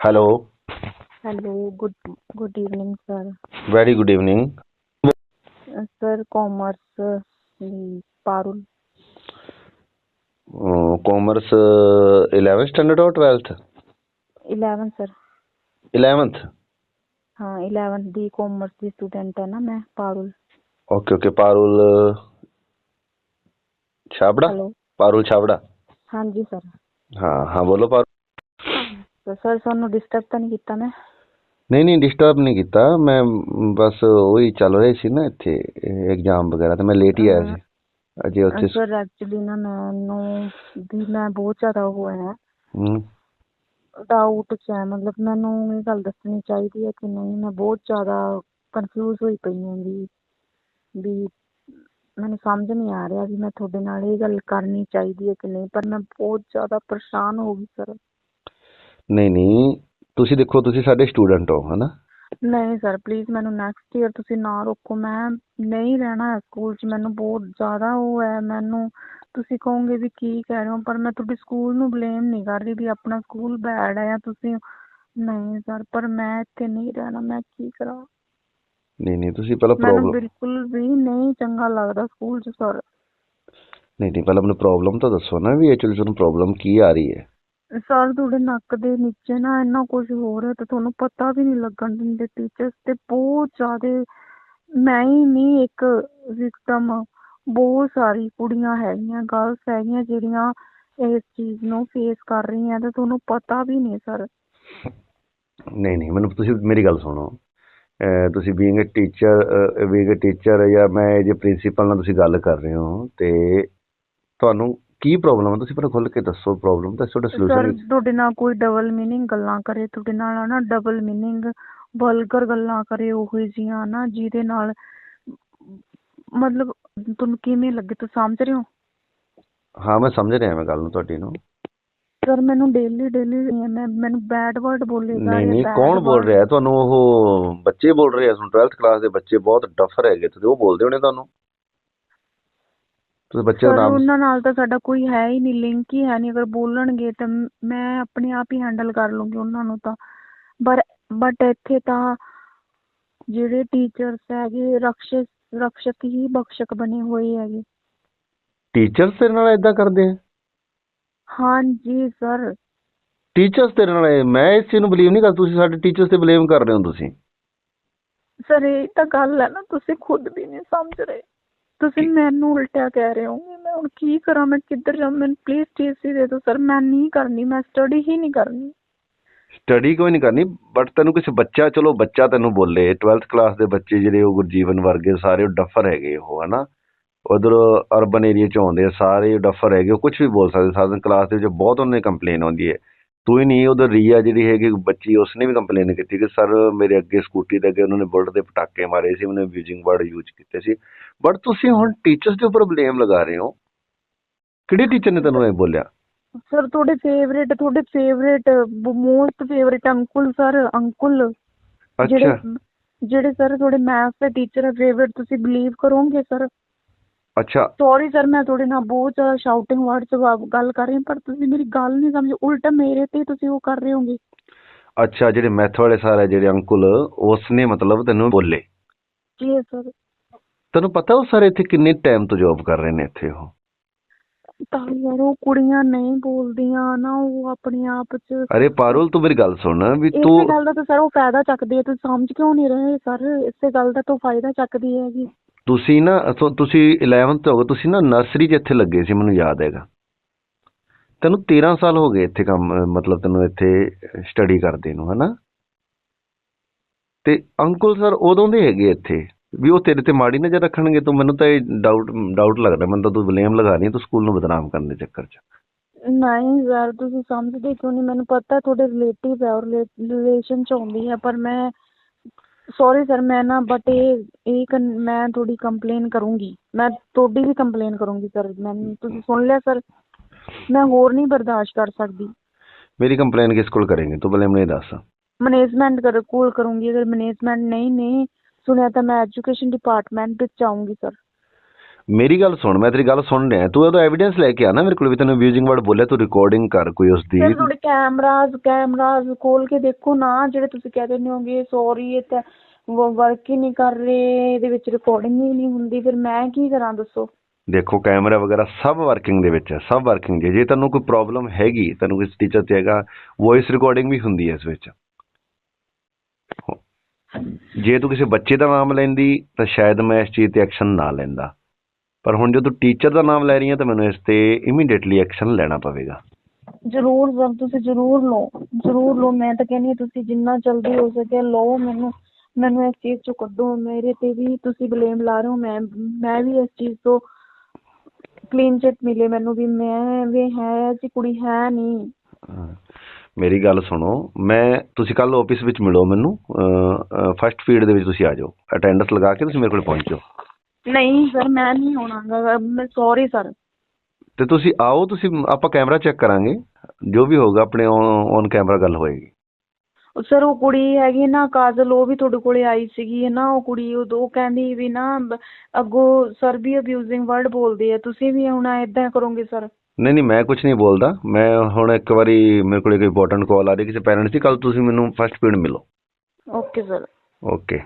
Hello hello good good evening sir very good evening sir commerce Parul commerce eleventh standard और twelfth eleventh sir eleventh हाँ eleventh दी commerce की student है ना मैं Parul okay okay Parul Chhabra Parul Chhabra हाँ जी सर हाँ हाँ बोलो पारुल ਸਰ ਸਰ ਤੁਹਾਨੂੰ ਡਿਸਟਰਬ ਤਾਂ ਨਹੀਂ ਕੀਤਾ ਮੈਂ? ਨਹੀਂ ਨਹੀਂ ਡਿਸਟਰਬ ਨਹੀਂ ਕੀਤਾ। ਮੈਂ ਬਸ ਉਹੀ ਚੱਲ ਰਹੀ ਸੀ ਨਾ ਇੱਥੇ ਐਗਜ਼ਾਮ ਵਗੈਰਾ ਤੇ ਮੈਂ ਲੇਟ ਹੀ ਆਇਆ ਸੀ। ਅਜੇ ਉੱਥੇ ਸਰ ਐਕਚੁਅਲੀ ਨਾ ਮੈਨੂੰ ਵੀ ਬਹੁਤ ਜ਼ਿਆਦਾ ਉਹ ਹੈ। ਹੂੰ ਡਾਊਟ ਹੈ ਮਤਲਬ ਮੈਨੂੰ ਇਹ ਗੱਲ ਦੱਸਣੀ ਚਾਹੀਦੀ ਹੈ ਕਿ ਨਹੀਂ ਮੈਂ ਬਹੁਤ ਜ਼ਿਆਦਾ ਕਨਫਿਊਜ਼ ਹੋਈ ਪਈ ਹਾਂ ਵੀ ਵੀ ਮੈਨੂੰ ਸਮਝ ਨਹੀਂ ਆ ਰਿਹਾ ਵੀ ਮੈਂ ਤੁਹਾਡੇ ਨਾਲ ਇਹ ਗੱਲ ਕਰਨੀ ਚਾਹੀਦੀ ਹੈ ਕਿ ਨਹੀਂ ਪਰ ਮੈਂ ਬਹੁਤ ਜ਼ਿਆਦਾ ਪਰੇਸ਼ਾਨ ਹੋ ਗਈ ਸਰ। ਨਹੀਂ ਨਹੀਂ ਤੁਸੀਂ ਦੇਖੋ ਤੁਸੀਂ ਸਾਡੇ ਸਟੂਡੈਂਟ ਹੋ ਹਨਾ? ਨਹੀਂ ਸਰ ਪਲੀਜ਼ ਮੈਨੂੰ ਨੈਕਸਟ ਈਅਰ ਤੁਸੀਂ ਨਾ ਰੋਕੋ ਮੈਂ ਨਹੀਂ ਰਹਿਣਾ ਹੈ ਸਕੂਲ 'ਚ ਮੈਨੂੰ ਬਹੁਤ ਜ਼ਿਆਦਾ ਉਹ ਹੈ ਮੈਨੂੰ ਤੁਸੀਂ ਕਹੋਗੇ ਵੀ ਕੀ ਕਹਿ ਰਹੇ ਹੋ ਪਰ ਮੈਂ ਤੁਹਾਡੇ ਸਕੂਲ ਨੂੰ ਬਲੇਮ ਨਹੀਂ ਕਰ ਰਹੀ ਵੀ ਆਪਣਾ ਸਕੂਲ ਬੈਡ ਹੈ ਜਾਂ ਤੁਸੀਂ ਨਹੀਂ ਸਰ ਪਰ ਮੈਂ ਇੱਥੇ ਨਹੀਂ ਰਹਿਣਾ ਮੈਂ ਕੀ ਕਰਾਂ? ਨਹੀਂ ਨਹੀਂ ਤੁਸੀਂ ਪਹਿਲਾਂ ਮੈਨੂੰ ਪ੍ਰੋਬਲਮ ਬਿਲਕੁਲ ਵੀ ਨਹੀਂ ਚੰਗਾ ਲੱਗਦਾ ਸਕੂਲ 'ਚ ਸਰ ਨਹੀਂ ਨਹੀਂ ਪਹਿਲਾਂ ਆਪਣੀ ਪ੍ਰੋਬਲਮ ਤਾਂ ਦੱਸੋ ਨਾ ਵੀ ਐਕਚੁਅਲੀ ਤੁਹਾਨੂੰ ਪ੍ਰੋਬਲਮ ਕੀ ਆ ਰਹੀ ਹੈ? ਸਰ ਤੁਹਾਡੇ ਨੱਕ ਦੇ ਨੀਚੇ ਨਾ ਇੰਨਾ ਕੁਝ ਹੋ ਰਿਹਾ ਤੇ ਤੁਹਾਨੂੰ ਪਤਾ ਵੀ ਨਹੀਂ ਲੱਗਣ ਦਿੰਦੇ ਟੀਚਰਸ ਤੇ ਬਹੁਤ ਜ਼ਿਆਦੇ ਮੈਂ ਹੀ ਨਹੀਂ ਇੱਕ ਵਿਕਟਮ ਬਹੁਤ ਸਾਰੀ ਕੁੜੀਆਂ ਹੈਗੀਆਂ ਗਰਲਸ ਹੈਗੀਆਂ ਜਿਹੜੀਆਂ ਇਸ ਚੀਜ਼ ਨੂੰ ਫੇਸ ਕਰ ਰਹੀਆਂ ਤੇ ਤੁਹਾਨੂੰ ਪਤਾ ਵੀ ਨਹੀਂ ਸਰ ਨਹੀਂ ਨਹੀਂ, ਮੈਨੂੰ ਤੁਸੀਂ ਮੇਰੀ ਗੱਲ ਸੁਣੋ। ਤੁਸੀਂ being a teacher being a teacher ਜਾਂ ਮੈਂ ਜੇ ਪ੍ਰਿੰਸੀਪਲ ਨਾਲ ਤੁਸੀਂ ਗੱਲ ਕਰ ਰਹੇ ਹੋ ਤੇ ਤੁਹਾਨੂੰ ਕੀ ਪ੍ਰੋਬਲਮ ਹੈ ਤੁਸੀਂ ਪਹਿਲਾਂ ਖੁੱਲ ਕੇ ਦੱਸੋ ਪ੍ਰੋਬਲਮ ਤਾਂ ਤੁਹਾਡਾ ਸਰ ਸੋਲੂਸ਼ਨ ਤੁਹਾਡੇ ਨਾਲ ਕੋਈ ਡਬਲ ਮੀਨਿੰਗ ਗੱਲਾਂ ਕਰੇ ਤੁਹਾਡੇ ਨਾਲ ਨਾ ਡਬਲ ਮੀਨਿੰਗ ਵਲਗਰ ਗੱਲਾਂ ਕਰੇ ਉਹੋ ਜਿਹੀਆਂ ਨਾ ਜਿਹਦੇ ਨਾਲ ਮਤਲਬ ਤੁਹਾਨੂੰ ਕਿਵੇਂ ਲੱਗੇ ਤੁਸੀਂ ਸਮਝ ਰਹੇ ਹੋ? ਹਾਂ ਮੈਂ ਸਮਝ ਰਿਹਾ ਮੈਂ ਗੱਲ ਨੂੰ ਤੁਹਾਡੀ ਨੂੰ। ਸਰ ਮੈਨੂੰ ਡੇਲੀ ਡੇਲੀ ਮੈਂ ਮੈਨੂੰ ਬੈਡ ਵਰਡ ਬੋਲੇਗਾ ਨਹੀਂ ਨਹੀਂ ਕੌਣ ਬੋਲ ਰਿਹਾ? ਤੁਹਾਨੂੰ ਉਹ ਬੱਚੇ ਬੋਲ ਰਹੇ ਆ ਤੁਹਾਨੂੰ 12th ਕਲਾਸ ਦੇ ਬੱਚੇ ਬਹੁਤ ਡਫਰ ਹੈਗੇ ਤੇ ਉਹ ਬੋਲਦੇ ਹੋਣੇ ਤੁਹਾਨੂੰ? ਤੁਸੀਂ ਬੱਚੇ ਦਾ ਸਰ ਨਾਮ ਉਹਨਾਂ ਨਾਲ ਤਾਂ ਸਾਡਾ ਕੋਈ ਹੈ ਹੀ ਨਹੀਂ ਲਿੰਕ ਹੀ ਹੈ ਨਹੀਂ। ਅਗਰ ਬੋਲਣਗੇ ਤਾਂ ਮ- ਆਪਣੇ ਆਪ ਹੀ ਹੈਂਡਲ ਕਰ ਲੂੰਗੀ ਉਹਨਾਂ ਨੂੰ ਤਾਂ। ਪਰ ਬਟ ਇੱਥੇ ਤਾਂ ਜਿਹੜੇ ਟੀਚਰਸ ਹੈਗੇ ਰਕਸ਼ਕ ਰਕਸ਼ਕ ਹੀ ਬਖਸ਼ਕ ਬਣੇ ਹੋਏ ਹੈਗੇ। ਟੀਚਰਸ ਤੇਰੇ ਨਾਲ ਇਦਾਂ ਕਰਦੇ ਆ? ਹਾਂਜੀ ਸਰ ਟੀਚਰਸ ਤੇਰੇ ਨਾਲ ਇਹ- ਮੈਂ ਇਸ ਚੀਜ਼ ਨੂੰ ਬਲੀਵ ਨਹੀਂ ਕਰਦਾ। ਤੁਸੀਂ ਸਾਡੇ ਟੀਚਰਸ ਤੇ ਬਲੇਮ ਕਰ ਰਹੇ ਹੋ ਤੁਸੀਂ। ਸਰ ਇਹ ਤਾਂ ਗੱਲ ਹੈ ਨਾ ਤੁਸੀਂ ਖੁਦ ਵੀ ਨਹੀਂ ਸਮਝ ਰਹੇ। ਤੁਸੀਂ ਮੈਨੂੰ ਉਲਟਾ ਕਹਿ ਰਹੇ ਹੋ। ਮੈਂ ਹੁਣ ਕੀ ਕਰਾਂ? ਮੈਂ ਕਿੱਧਰ ਜਾਵਾਂ? ਮੈਨੂੰ ਪਲੀਜ਼ ਟੀਸੀ ਦੇ ਦਿਓ ਸਰ ਮੈਂ ਨਹੀਂ ਕਰਨੀ ਮੈਂ ਸਟੱਡੀ ਹੀ ਨਹੀਂ ਕਰਨੀ। ਸਟੱਡੀ ਕੋਈ ਨਹੀਂ ਕਰਨੀ ਬਟ ਤੈਨੂੰ ਕਿਸੇ ਬੱਚਾ ਚਲੋ ਬੱਚਾ ਤੈਨੂੰ ਬੋਲੇ। 12th ਕਲਾਸ ਦੇ ਬੱਚੇ ਜਿਹੜੇ ਉਹ ਗੁਰਜੀਵਨ ਵਰਗੇ ਸਾਰੇ ਉਹ ਡਫਰ ਹੈਗੇ ਉਹ ਹਨਾ? ਉਧਰ ਅਰਬਨ ਏਰੀਆ ਚ ਆਉਂਦੇ ਸਾਰੇ ਡਫਰ ਹੈਗੇ ਉਹ ਕੁਝ ਵੀ ਬੋਲ ਸਕਦੇ। ਸਾਧਨ ਕਲਾਸ ਦੇ ਵਿੱਚ ਬਹੁਤ ਉਹਨਾਂ ਕੰਪਲੇਨ ਆਉਂਦੀ ਹੈ। ਤੂੰ ਹੀ ਨਹੀਂ ਉਧਰ ਰੀਆ ਜਿਹੜੀ ਹੈਗੀ ਬੱਚੀ ਉਸਨੇ ਵੀ ਕੰਪਲੇਨ ਕੀਤੀ ਕਿ ਸਰ ਮੇਰੇ ਅੱਗੇ ਸਕੂਟੀ ਦੇ ਅੱਗੇ ਉਹਨਾਂ ਨੇ ਬੁਲਟ ਦੇ ਪਟਾਕੇ ਮਾਰੇ ਸੀ ਉਹਨੇ ਅਬਿਊਜ਼ਿੰਗ ਵਰਡ ਯੂਜ਼ ਕੀਤੇ ਸੀ। ਬਟ ਤੁਸੀਂ ਹੁਣ ਟੀਚਰਸ ਦੇ ਉੱਪਰ ਬਲੇਮ ਲਗਾ ਰਹੇ ਹੋ। ਕਿਹੜੇ ਟੀਚਰ ਨੇ ਤੈਨੂੰ ਇਹ ਬੋਲਿਆ? ਸਰ ਤੁਹਾਡੇ ਫੇਵਰੇਟ ਤੁਹਾਡੇ favourite most favourite uncle sir uncle ਜਿਹੜੇ ਅੱਛਾ। ਜਿਹੜੇ ਸਰ ਤੁਹਾਡੇ ਮੈਥ ਦੇ ਟੀਚਰ ਹੈ ਫੇਵਰੇਟ ਤੁਸੀਂ ਬਲੀਵ ਕਰੋਗੇ ਸਰ? ਅੱਛਾ। ਸੌਰੀ ਸਰ ਮੈਂ ਤੁਹਾਡੇ ਨਾਲ ਬਹੁਤ ਜ਼ਿਆਦਾ ਸ਼ਾਊਟਿੰਗ ਵਰਡ 'ਚ ਵਾ- ਗੱਲ ਕਰ ਰਹੀ ਹਾਂ ਪਰ ਤੁਸੀਂ ਮੇਰੀ ਗੱਲ ਨਹੀਂ ਸਮਝੇ ਉਲਟਾ ਮੇਰੇ ਤੇ ਤੁਸੀਂ ਉਹ ਕਰ ਰਹੇ ਹੋਗੇ। ਅੱਛਾ ਜਿਹੜੇ ਮੈਥ ਵਾਲੇ ਸਰ ਹੈ ਜਿਹੜੇ ਅੰਕਲ ਉਸਨੇ ਮਤਲਬ ਤੈਨੂੰ ਬੋਲੇ। ਜੀ ਸਰ ਤੈਨੂੰ ਪਤਾ ਉਹ ਸਰ ਇੱਥੇ ਕਿੰਨੇ ਟਾਈਮ ਤੋਂ ਜੌਬ ਕਰ ਰਹੇ ਨੇ ਇੱਥੇ ਉਹ? ਤਾਂ ਯਾਰ ਉਹ ਕੁੜੀਆਂ ਨਹੀਂ ਬੋਲਦੀਆਂ ਨਾ ਉਹ ਆਪਣੇ ਆਪ 'ਚ ਅਰੇ ਪਾਰੁਲ ਤੂੰ ਮੇਰੀ ਗੱਲ ਸੁਣ ਵੀ ਇਸੇ ਤੂੰ ਗੱਲ ਦਾ ਤਾਂ ਸਰ ਉਹ ਫਾਇਦਾ ਚੱਕਦੀ ਹੈ ਤੁਸੀਂ ਸਮਝ ਕਿਉਂ ਨਹੀਂ ਰਹੇ ਸਰ ਇਸੇ ਗੱਲ ਦਾ ਤਾਂ ਉਹ ਫਾਇਦਾ ਚੱਕਦੀ ਹੈਗੀ। ਤੁਸੀਂ ਨਾ ਅਸੋ- ਤੁਸੀਂ 11th ਹੋ ਤੁਸੀਂ ਨਾ ਨਰਸਰੀ 'ਚ ਇੱਥੇ ਲੱਗੇ ਸੀ, ਮੈਨੂੰ ਯਾਦ ਹੈਗਾ। ਤੈਨੂੰ 13 ਸਾਲ ਹੋ ਗਏ ਇੱਥੇ ਕੰਮ, ਮਤਲਬ ਤੈਨੂੰ ਇੱਥੇ ਸਟੱਡੀ ਕਰਦੇ ਨੂੰ, ਹਨਾ? ਤੇ ਅੰਕਲ ਸਰ ਉਦੋਂ ਦੇ ਹੈਗੇ ਇੱਥੇ, ਵੀ ਉਹ ਤੇਰੇ ਤੇ ਮਾੜੀ ਨਜ਼ਰ ਰੱਖਣਗੇ, ਤੂੰ ਮੈਨੂੰ ਤਾਂ ਇਹ ਡਾਊਟ ਡਾਊਟ ਲੱਗਦਾ, ਮੈਨੂੰ ਤਾਂ ਤੂੰ ਬਲੇਮ ਲਗਾ ਰਹੀ ਤੂੰ ਸਕੂਲ ਨੂੰ ਬਦਨਾਮ ਕਰਨ ਦੇ ਚੱਕਰ 'ਚ। ਨਹੀਂ ਯਾਰ ਤੁਸੀਂ ਸਮਝਦੇ ਕਿਉਂ ਨਹੀਂ ਮੈਨੂੰ ਪਤਾ ਤੁਹਾਡੇ ਰਿਲੇਟਿਵ ਹੈ ਔਰ ਰਿਲੇਸ਼ਨ ਚ ਆਉਂਦੀ ਹੈ, ਪਰ ਮੈਂ ਸੌਰੀ ਸਰ ਮੈਂ ਨਾ ਬਟ ਇਹ ਇਹ ਕਨ- ਮੈਂ ਤੁਹਾਡੀ ਕੰਪਲੇਨ ਕਰੂੰਗੀ ਮੈਂ ਤੁਹਾਡੀ ਵੀ ਕੰਪਲੇਨ ਕਰੂੰਗੀ ਸਰ ਮੈਨੂੰ ਤੁਸੀਂ ਸੁਣ ਲਿਆ ਸਰ ਮੈਂ ਹੋਰ ਨਹੀਂ ਬਰਦਾਸ਼ਤ ਕਰ ਸਕਦੀ ਮੇਰੀ ਕੰਪਲੇਨ ਕਿਸ ਕੋਲ ਕਰੇਂਗੇ ਤੂੰ ਪਹਿਲੇ ਮੈਨੂੰ ਇਹ ਦੱਸ ਮੈਨੇਜਮੈਂਟ ਕਰ ਕੋਲ ਕਰੂੰਗੀ ਅਗਰ ਮੈਨੇਜਮੈਂਟ ਨਹੀਂ ਨਹੀਂ ਸੁਣਿਆ ਤਾਂ ਮੈਂ ਐਜੂਕੇਸ਼ਨ ਡਿਪਾਰਟਮੈਂਟ ਵਿੱਚ ਆਉਂਗੀ ਸਰ ਮੇਰੀ ਗੱਲ ਸੁਣ ਮੈਂ ਤੇਰੀ ਗੱਲ ਸੁਣ ਰਿਹਾ ਤੂੰ ਉਹਦਾ ਐਵੀਡੈਂਸ ਲੈ ਕੇ ਆ ਨਾ ਮੇਰੇ ਕੋਲ ਵੀ ਤੈਨੂੰ ਅਬਿਊਜ਼ਿੰਗ ਵਰਡ ਬੋਲਿਆ ਤੂੰ ਰਿਕਾਰਡਿੰਗ ਕਰ ਕੋਈ ਉਸ ਦੀ ਫਿਰ ਤੁਹਾਡੇ ਕੈਮਰਾਜ਼ ਕੈਮਰਾਜ਼ ਖੋਲ ਕੇ ਦੇਖੋ ਨਾ ਜਿਹੜੇ ਤੁਸੀਂ ਕਹਿ ਦਿੰਦੇ ਹੋਗੇ ਸੌਰੀ ਇਹ ਤਾਂ ਵਰਕ ਹੀ ਨਹੀਂ ਕਰ ਰਹੇ ਇਹਦੇ ਵਿੱਚ ਰਿਕਾਰਡਿੰਗ ਹੀ ਨਹੀਂ ਹੁੰਦੀ ਫਿਰ ਮੈਂ ਕੀ ਕਰਾਂ ਦੱਸੋ? ਦੇਖੋ ਕੈਮਰਾ ਵਗੈਰਾ ਸਭ ਵਰਕਿੰਗ ਦੇ ਵਿੱਚ ਹੈ ਸਭ ਵਰਕਿੰਗ ਜੇ ਜੇ ਤੈਨੂੰ ਕੋਈ ਪ੍ਰੋਬਲਮ ਹੈਗੀ ਤੈਨੂੰ ਕੋਈ ਟੀਚਰ ਤੇ ਹੈਗਾ ਵੌਇਸ ਰਿਕਾਰਡਿੰਗ ਵੀ ਹੁੰਦੀ ਹੈ ਇਸ ਵਿੱਚ। ਜੇ ਤੂੰ ਕਿਸੇ ਬੱਚੇ ਦਾ ਨਾਮ ਲੈਂਦੀ ਤਾਂ ਸ਼ਾਇਦ ਮੈਂ ਇਸ ਚੀਜ਼ ਤੇ ਐਕਸ਼ਨ ਨਾ ਲੈਂਦਾ। ਪਰ ਹੁਣ ਜੇ ਤੂੰ ਟੀਚਰ ਦਾ ਨਾਮ ਲੈ ਰਹੀ ਹੈ ਤਾਂ ਮੈਨੂੰ ਇਸ ਤੇ ਇਮੀਡੀਏਟਲੀ ਐਕਸ਼ਨ ਲੈਣਾ ਪਵੇਗਾ ਜ਼ਰੂਰ ਸਰ ਤੁਸੀਂ ਜ਼ਰੂਰ ਲਓ ਜ਼ਰੂਰ ਲਓ ਮੈਂ ਤਾਂ ਕਹਿੰਦੀ ਹਾਂ ਤੁਸੀਂ ਜਿੰਨਾ ਜਲਦੀ ਹੋ ਸਕੇ ਲਓ ਮੈਨੂੰ ਮੈਨੂੰ ਇਸ ਚੀਜ਼ ਚੋਂ ਕੱਢੋ ਮੇਰੇ ਤੇ ਵੀ ਤੁਸੀਂ ਬਲੇਮ ਲਾ ਰਹੇ ਹੋ ਮੈਂ ਮੈਂ ਵੀ ਇਸ ਚੀਜ਼ ਤੋਂ ਕਲੀਨ ਚਿਟ ਮਿਲੇ ਮੈਨੂੰ ਵੀ ਮੈਂ ਵੀ ਹੈ ਜੀ ਕੁੜੀ ਹੈ ਨਹੀਂ। ਮੇਰੀ ਗੱਲ ਸੁਣੋ ਮੈਂ ਤੁਸੀਂ ਕੱਲ ਆਫਿਸ ਵਿੱਚ ਮਿਲੋ ਮੈਨੂੰ ਫਸਟ ਫੀਡ ਦੇ ਵਿੱਚ ਤੁਸੀਂ ਆ ਜਾਓ ਅਟੈਂਡੈਂਸ ਲਗਾ ਕੇ ਤੁਸੀਂ ਮੇਰੇ ਕੋਲ ਪਹੁੰਚੋ ਨਹੀਂ ਸਰ ਮੈਂ ਨਹੀਂ ਆਉਣਾ ਗਾ। ਮੈਂ ਸੌਰੀ ਸਰ। ਤੇ ਤੁਸੀਂ ਆਓ ਤੁਸੀਂ ਆਪਾਂ ਕੈਮਰਾ ਚੈੱਕ ਕਰਾਂਗੇ। ਜੋ ਵੀ ਹੋਊਗਾ ਆਪਣੇ ਔਨ ਕੈਮਰਾ ਗੱਲ ਹੋਏਗੀ। ਸਰ ਉਹ ਕੁੜੀ ਹੈਗੀ ਨਾ ਕਾਜਲ ਉਹ ਵੀ ਤੁਹਾਡੇ ਕੋਲੇ ਆਈ ਸੀਗੀ ਹੈ ਨਾ? ਉਹ ਕੁੜੀ ਉਹ ਕਹਿੰਦੀ ਵੀ ਨਾ ਬ- ਅੱਗੋਂ ਸਰ ਵੀ ਅਬਿਊਜ਼ਿੰਗ ਵਰਡ ਬੋਲਦੇ ਆ। ਤੁਸੀਂ ਵੀ ਹੁਣ ਇਦਾਂ ਕਰੋਗੇ ਸਰ? ਨਹੀਂ ਨਹੀਂ ਮੈਂ ਕੁਝ ਨਹੀਂ ਬੋਲਦਾ। ਮੈਂ ਹੁਣ ਇੱਕ ਵਾਰੀ ਮੇਰੇ ਕੋਲ ਇੱਕ ਇੰਪੋਰਟੈਂਟ ਕਾਲ ਆ ਰਹੀ ਕਿਸੇ ਪੈਰੈਂਟਸ ਦੀ ਕੱਲ ਤੁਸੀਂ ਮੈਨੂੰ ਫਸਟ ਫੀਡ ਮਿਲੋ। Okay sir. ਓਕੇ।